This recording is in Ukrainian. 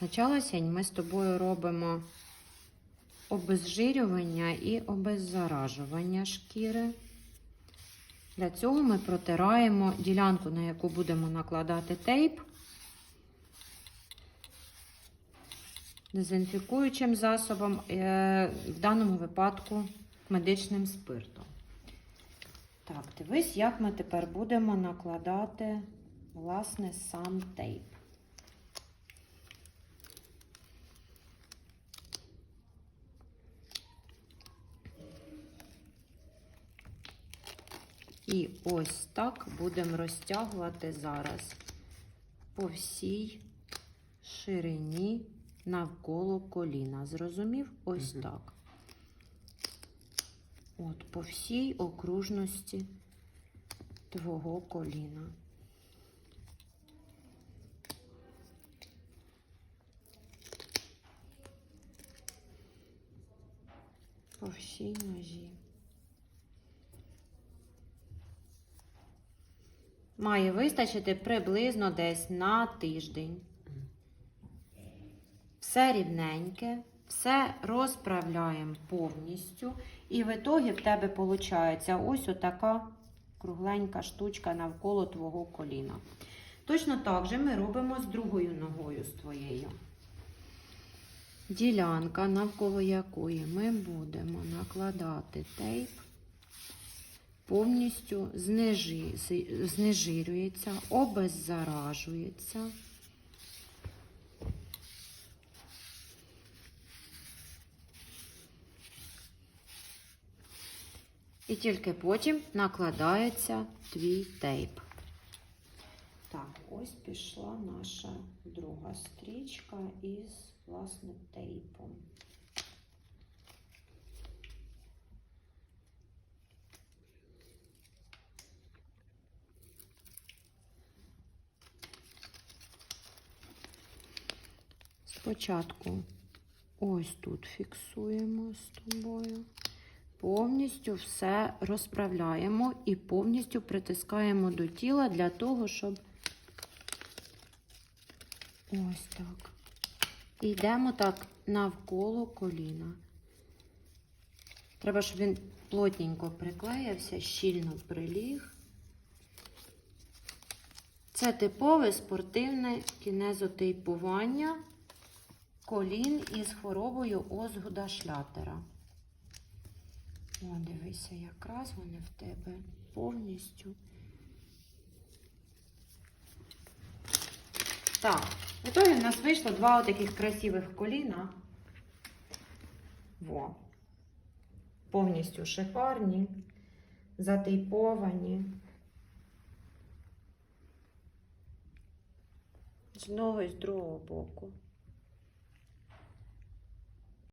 Спочатку сінь ми з тобою робимо обезжирювання і обеззаражування шкіри. Для цього ми протираємо ділянку, на яку будемо накладати тейп, дезінфікуючим засобом, е, в даному випадку медичним спиртом. Так, дивись, як ми тепер будемо накладати, власне, сам тейп. І ось так будемо розтягувати зараз по всій ширині навколо коліна. Зрозумів? Ось Мгм. так. От по всій окружності твого коліна. По всій ножі. Має вистачити приблизно десь на тиждень. Все рівненьке, все розправляємо повністю. І в ітогі в тебе виходить ось отака кругленька штучка навколо твого коліна. Точно так же ми робимо з другою ногою з твоєю. Ділянка, навколо якої ми будемо накладати тейп, повністю знежирюється, обеззаражується. І тільки потім накладається твій тейп. Так, ось пішла наша друга стрічка із власне тейпом. Спочатку ось тут фіксуємо з тобою. Повністю все розправляємо і повністю притискаємо до тіла для того, щоб ось так. І йдемо так навколо коліна. Треба, щоб він плотненько приклеївся, щільно приліг. Це типове спортивне кінезотейпування колін із хворобою Озгуда Шлятера. О, дивися, якраз вони в тебе повністю. Так, в итоге в нас вийшло два таких красивих коліна. Во. Повністю шикарні, затейповані. З одного і з другого боку.